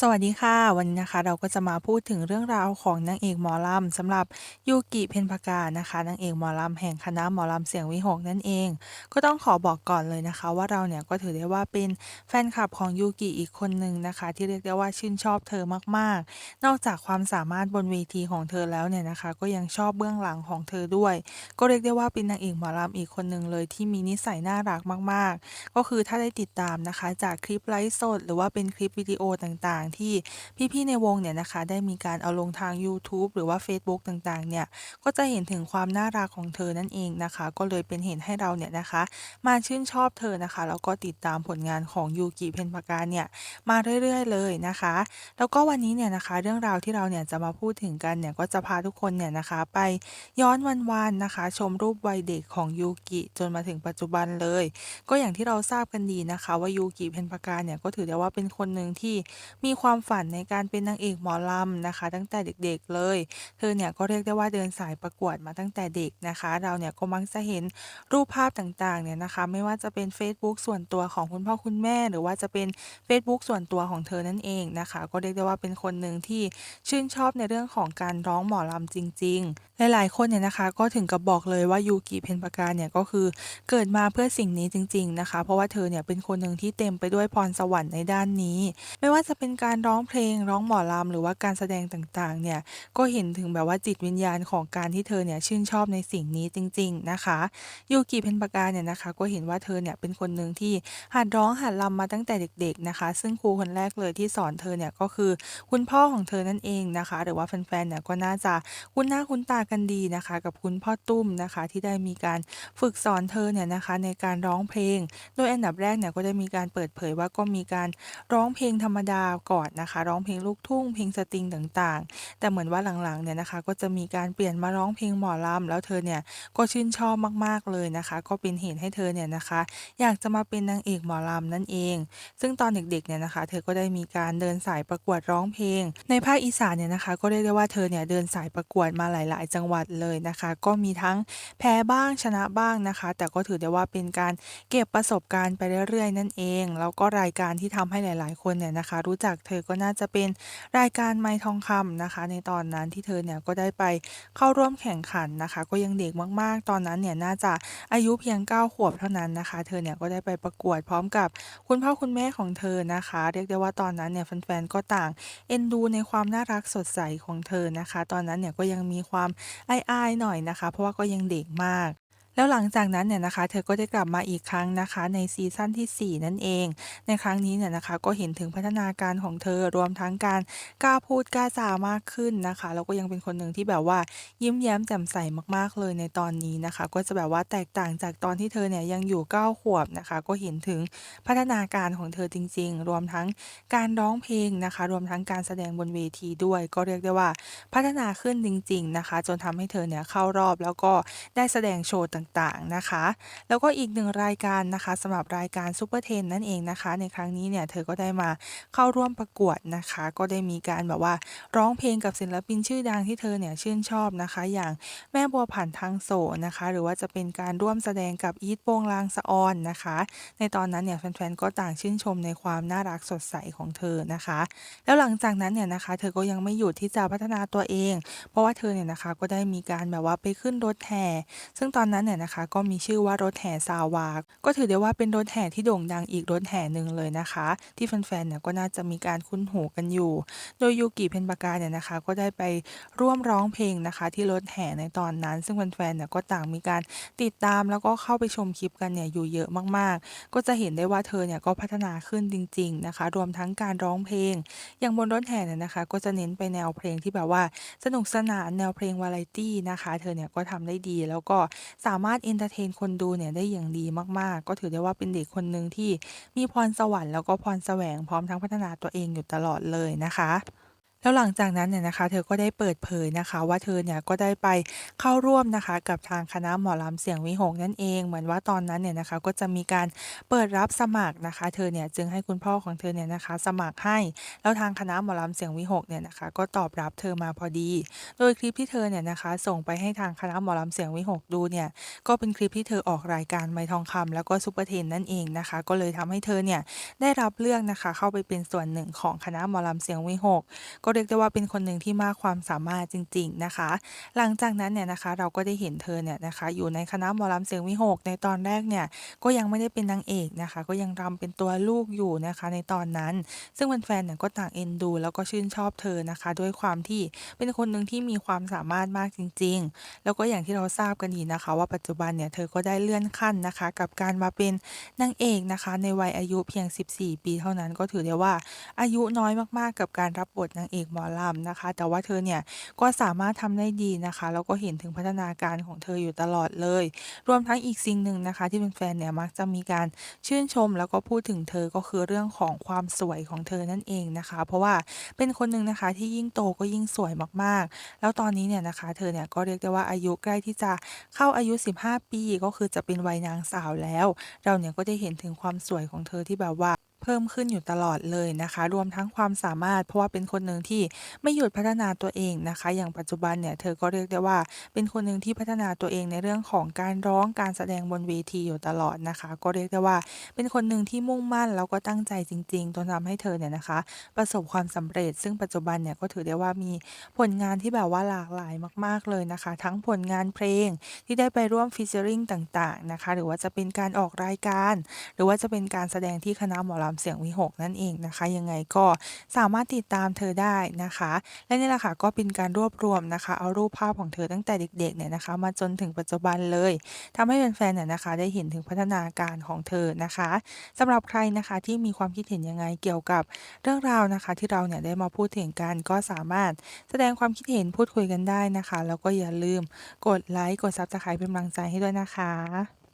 สวัสดีค่ะ วันนี้นะคะเราก็จะมาพูดถึงเรื่องราวของนางเอกหมอลำสำหรับยูกิเพ็ญปกานะคะนางเอกหมอลำแห่งคณะหมอลำเสียงวิหกนั่นเอง ก็ต้องขอบอกก่อนเลยนะคะ ว่าเราเนี่ยก็ถือได้ว่าเป็นแฟนคลับของยูกิอีกคนหนึ่งนะคะ ที่เรียกได้ว่าชื่นชอบเธอมากๆ นอกจากความสามารถบนเวทีของเธอแล้วเนี่ยนะคะ ก็ยังชอบเบื้องหลังของเธอด้วย ก็เรียกได้ว่าเป็นนางเอกหมอลำอีกคนหนึ่งเลยที่มีนิสัยน่ารักมาก ๆ ก็คือถ้าได้ติดตามนะคะ จากคลิปไลฟ์สด หรือว่าเป็นคลิปวิดีโอต่างๆ ที่พี่ๆในวงเนี่ยนะคะ ได้มีการเอาลงทางยูทูบหรือว่าเฟซบุ๊กต่างๆ เนี่ย ก็จะเห็นถึงความน่ารักของเธอนั่นเองนะคะ ก็เลยเป็นเหตุให้เราเนี่ยนะคะ มาชื่นชอบเธอนะคะ แล้วก็ติดตามผลงานของยูกิเพ็ญปกาเนี่ย มาเรื่อยๆ เลยนะคะ แล้วก็วันนี้เนี่ยนะคะ เรื่องราวที่เราเนี่ยจะมาพูดถึงกันเนี่ย ก็จะพาทุกคนเนี่ยนะคะ ไปย้อนวันๆนะคะ ชมรูปวัยเด็กของยูกิจนมาถึงปัจจุบันเลย ก็อย่างที่เราทราบกันดีนะคะ ว่ายูกิเพ็ญปกาเนี่ยก็ถือได้ว่าเป็นคนหนึ่งที่มีความฝันในการเป็นนางเอกหมอลำนะคะ ตั้งแต่เด็กๆเลย เธอเนี่ยก็เรียกได้ว่าเดินสายประกวดมาตั้งแต่เด็กนะคะ เราเนี่ยก็มักจะเห็นรูปภาพต่างๆเนี่ยนะคะ ไม่ว่าจะเป็นเฟซบุ๊กส่วนตัวของคุณพ่อคุณแม่ หรือว่าจะเป็นเฟซบุ๊กส่วนตัวของเธอนั่นเองนะคะ ก็เรียกได้ว่าเป็นคนหนึ่งที่ชื่นชอบในเรื่องของการร้องหมอลำจริง ๆ หลายๆคนเนี่ยนะคะก็ถึงกับบอกเลยว่ายูกิเพ็ญปกาเนี่ยก็คือเกิดมาเพื่อสิ่งนี้จริง ๆนะคะ เพราะว่าเธอเนี่ยเป็นคนหนึ่งที่เต็มไปด้วยพรสวรรค์ในด้านนี้ ไม่ว่าจะเป็นการร้องเพลงร้องหมอลำหรือว่าการแสดงต่างๆ เนี่ยก็เห็นถึงแบบว่าจิตวิญญาณของการที่เธอเนี่ยชื่นชอบในสิ่งนี้จริง ๆนะคะยูกิเพ็ญปกาเนี่ยนะคะ ก็เห็นว่าเธอเนี่ยเป็นคนหนึ่งที่หัดร้องหัดรำมาตั้งแต่เด็ก ๆนะคะ ซึ่งครูคนแรกเลยที่สอนเธอเนี่ยก็คือคุณพ่อของเธอนั่นเองนะคะ หรือว่าแฟนๆเนี่ยก็น่าจะคุ้นหน้าคุ้นตากันดีนะคะ กับคุณพ่อตุ้มนะคะ ที่ได้มีการฝึกสอนเธอเนี่ยนะคะ ในการร้องเพลง โดยอันดับแรกเนี่ยก็ได้มีการเปิดเผยว่าก็มีการร้องเพลงธรรมดาก่อนนะคะ ร้องเพลงลูกทุ่งเพลงสตริงต่างๆ แต่เหมือนว่าหลังๆเนี่ยนะคะ ก็จะมีการเปลี่ยนมาร้องเพลงหมอลำแล้วเธอเนี่ยก็ชื่นชอบมากๆเลยนะคะ ก็เป็นเหตุให้เธอเนี่ยนะคะ อยากจะมาเป็นนางเอกหมอลำนั่นเอง ซึ่งตอนเด็กๆเนี่ยนะคะ เธอก็ได้มีการเดินสายประกวดร้องเพลง ในภาคอีสานเนี่ยนะคะ ก็เรียกได้ว่าเธอเนี่ยเดินสายประกวดมาหลาย ๆ จังหวัดเลยนะคะ ก็มีทั้งแพ้บ้างชนะบ้างนะคะ แต่ก็ถือได้ว่าเป็นการเก็บประสบการณ์ไปเรื่อยๆ นั่นเอง แล้วก็รายการที่ทำให้หลาย ๆ คนเนี่ยนะคะ รู้จักเธอก็น่าจะเป็นรายการไมค์ทองคำนะคะ ในตอนนั้นที่เธอเนี่ยก็ได้ไปเข้าร่วมแข่งขันนะคะ ก็ยังเด็กมากๆ ตอนนั้นเนี่ยน่าจะอายุเพียง 9 ขวบเท่านั้นนะคะ เธอเนี่ยก็ได้ไปประกวดพร้อมกับคุณพ่อคุณแม่ของเธอนะคะ เรียกได้ว่าตอนนั้นเนี่ยแฟนๆก็ต่างเอ็นดูในความน่ารักสดใสของเธอนะคะ ตอนนั้นเนี่ยก็ยังมีความอายๆหน่อยนะคะ เพราะว่าก็ยังเด็กมาก แล้วหลังจากนั้นเนี่ยนะคะ เธอก็ได้กลับมาอีกครั้งนะคะ ในซีซั่นที่ 4 นั่นเอง ในครั้งนี้เนี่ยนะคะ ก็เห็นถึงพัฒนาการของเธอรวมทั้งการกล้าพูดกล้าจามากขึ้นนะคะแล้วก็ยังเป็นคนหนึ่งที่แบบว่ายิ้มแย้มแจ่มใสมากๆเลยในตอนนี้นะคะ ก็จะแบบว่าแตกต่างจากตอนที่เธอเนี่ยยังอยู่ 9 ขวบนะคะ ก็เห็นถึงพัฒนาการของเธอจริง ๆ รวมทั้งการร้องเพลงนะคะ รวมทั้งการแสดงบนเวทีด้วย ก็เรียกได้ว่าพัฒนาขึ้นจริง ๆนะคะ จนทำให้เธอเนี่ยเข้ารอบแล้วก็ได้แสดงโชว์ต่างๆนะคะ แล้วก็อีกหนึ่งรายการนะคะสำหรับรายการซูเปอร์เทนนั่นเองนะคะ ในครั้งนี้เนี่ยเธอก็ได้มาเข้าร่วมประกวดนะคะ ก็ได้มีการแบบว่าร้องเพลงกับศิลปินชื่อดังที่เธอเนี่ยชื่นชอบนะคะ อย่างแม่บัวผันทางโสนะคะ หรือว่าจะเป็นการร่วมแสดงกับอีทโปงลางสะออนนะคะ ในตอนนั้นเนี่ยแฟนๆก็ต่างชื่นชมในความน่ารักสดใสของเธอนะคะ แล้วหลังจากนั้นเนี่ยนะคะ เธอก็ยังไม่หยุดที่จะพัฒนาตัวเอง เพราะว่าเธอเนี่ยนะคะก็ได้มีการแบบว่าไปขึ้นรถแห่ซึ่งตอนนั้นเนี่ยนะคะ ก็มีชื่อว่ารถแห่ซาวาก็ถือได้ว่าเป็นรถแห่ที่โด่งดังอีกรถแห่หนึ่งเลยนะคะ ที่แฟนๆเนี่ยก็น่าจะมีการคุ้นหูกันอยู่ โดยยูกิเพ็ญปากาเนี่ยนะคะ ก็ได้ไปร่วมร้องเพลงนะคะ ที่รถแห่ในตอนนั้น ซึ่งแฟนๆเนี่ยก็ต่างมีการติดตามแล้วก็เข้าไปชมคลิปกันเนี่ยอยู่เยอะมากๆ ก็จะเห็นได้ว่าเธอเนี่ยก็พัฒนาขึ้นจริง ๆนะคะ รวมทั้งการร้องเพลง อย่างบนรถแห่เนี่ยนะคะ ก็จะเน้นไปแนวเพลงที่แบบว่าสนุกสนานแนวเพลงวาไรตี้นะคะ เธอเนี่ยก็ทำได้ดีแล้วก็สามารถเอนเตอร์เทนคนดูเนี่ยได้อย่างดีมากๆ ก็ถือได้ว่าเป็นเด็กคนหนึ่งที่มีพรสวรรค์แล้วก็พรแสวงพร้อมทั้งพัฒนาตัวเองอยู่ตลอดเลยนะคะ แล้วหลังจากนั้นเนี่ยนะคะ เธอก็ได้เปิดเผยนะคะ ว่าเธอเนี่ยก็ได้ไปเข้าร่วมนะคะ กับทางคณะหมอลำเสียงวิหกนั่นเอง เหมือนว่าตอนนั้นเนี่ยนะคะก็จะมีการเปิดรับสมัครนะคะ เธอเนี่ยจึงให้คุณพ่อของเธอเนี่ยนะคะ สมัครให้ แล้วทางคณะหมอลำเสียงวิหกเนี่ยนะคะ ก็ตอบรับเธอมาพอดี โดยคลิปที่เธอเนี่ยนะคะ ส่งไปให้ทางคณะหมอลำเสียงวิหกดูเนี่ยก็เป็นคลิปที่เธอออกรายการไมทองคำแล้วก็ซุปเปอร์เทนนั่นเองนะคะ ก็เลยทำให้เธอเนี่ยได้รับเลือกนะคะ เข้าไปเป็นส่วนหนึ่งของคณะหมอลำเสียงวิหกก็เรียกได้ว่าเป็นคนหนึ่งที่มากความสามารถจริง ๆนะคะ หลังจากนั้นเนี่ยนะคะเราก็ได้เห็นเธอเนี่ยนะคะอยู่ในคณะหมอลำเสียงวิหกในตอนแรกเนี่ยก็ยังไม่ได้เป็นนางเอกนะคะ ก็ยังรำเป็นตัวลูกอยู่นะคะในตอนนั้น ซึ่งแฟนๆเนี่ยก็ต่างเอ็นดู แล้วก็ชื่นชอบเธอนะคะ ด้วยความที่เป็นคนหนึ่งที่มีความสามารถมากจริง ๆ แล้วก็อย่างที่เราทราบกันดีนะคะ ว่าปัจจุบันเนี่ยเธอก็ได้เลื่อนขั้นนะคะ กับการมาเป็นนางเอกนะคะ ในวัยอายุเพียง 14 ปีเท่านั้นก็ถือได้ว่าอายุน้อยมากๆ กับการรับบทนางเอกหมอลำนะคะ แต่ว่าเธอเนี่ยก็สามารถทำได้ดีนะคะ แล้วก็เห็นถึงพัฒนาการของเธออยู่ตลอดเลย รวมทั้งอีกสิ่งหนึ่งนะคะ ที่เป็นแฟนเนี่ยมักจะมีการชื่นชม แล้วก็พูดถึงเธอก็คือเรื่องของความสวยของเธอนั่นเองนะคะ เพราะว่าเป็นคนหนึ่งนะคะที่ยิ่งโตก็ยิ่งสวยมากๆ แล้วตอนนี้เนี่ยนะคะเธอเนี่ยก็เรียกได้ว่าอายุใกล้ที่จะเข้าอายุ 15 ปีก็คือจะเป็นวัยนางสาวแล้ว เราเนี่ยก็ได้เห็นถึงความสวยของเธอที่แบบว่า เพิ่มขึ้นอยู่ตลอดเลยนะคะ รวมทั้งความสามารถ เพราะว่าเป็นคนหนึ่งที่ไม่หยุดพัฒนาตัวเองนะคะ อย่างปัจจุบันเนี่ยเธอก็เรียกได้ว่า เป็นคนหนึ่งที่พัฒนาตัวเองในเรื่องของการร้องการแสดงบนเวทีอยู่ตลอดนะคะ ก็เรียกได้ว่า เป็นคนหนึ่งที่มุ่งมั่นแล้วก็ตั้งใจจริงๆจนทำให้เธอเนี่ยนะคะ ประสบความสำเร็จ ซึ่งปัจจุบันเนี่ยก็ถือได้ว่ามีผลงานที่แบบว่าหลากหลายมาก ๆเลยนะคะ ทั้งผลงานเพลงที่ได้ไปร่วม featuring ต่างๆนะคะ หรือว่าจะเป็นการออกรายการ หรือว่าจะเป็นการแสดงที่คณะหมอลำเสียงวิหกนั่นเองนะคะ ยังไงก็สามารถติดตามเธอได้นะคะ และนี่แหละค่ะก็เป็นการรวบรวมนะคะ เอารูปภาพของเธอตั้งแต่เด็กๆเนี่ยนะคะ มาจนถึงปัจจุบันเลยทำให้แฟนๆเนี่ยนะคะ ได้เห็นถึงพัฒนาการของเธอนะคะสำหรับใครนะคะที่มีความคิดเห็นยังไงเกี่ยวกับเรื่องราวนะคะ ที่เราเนี่ยได้มาพูดถึงกันก็สามารถแสดงความคิดเห็นพูดคุยกันได้นะคะ แล้วก็อย่าลืมกดไลค์กด Subscribe เป็นกำลังใจให้ด้วยนะคะ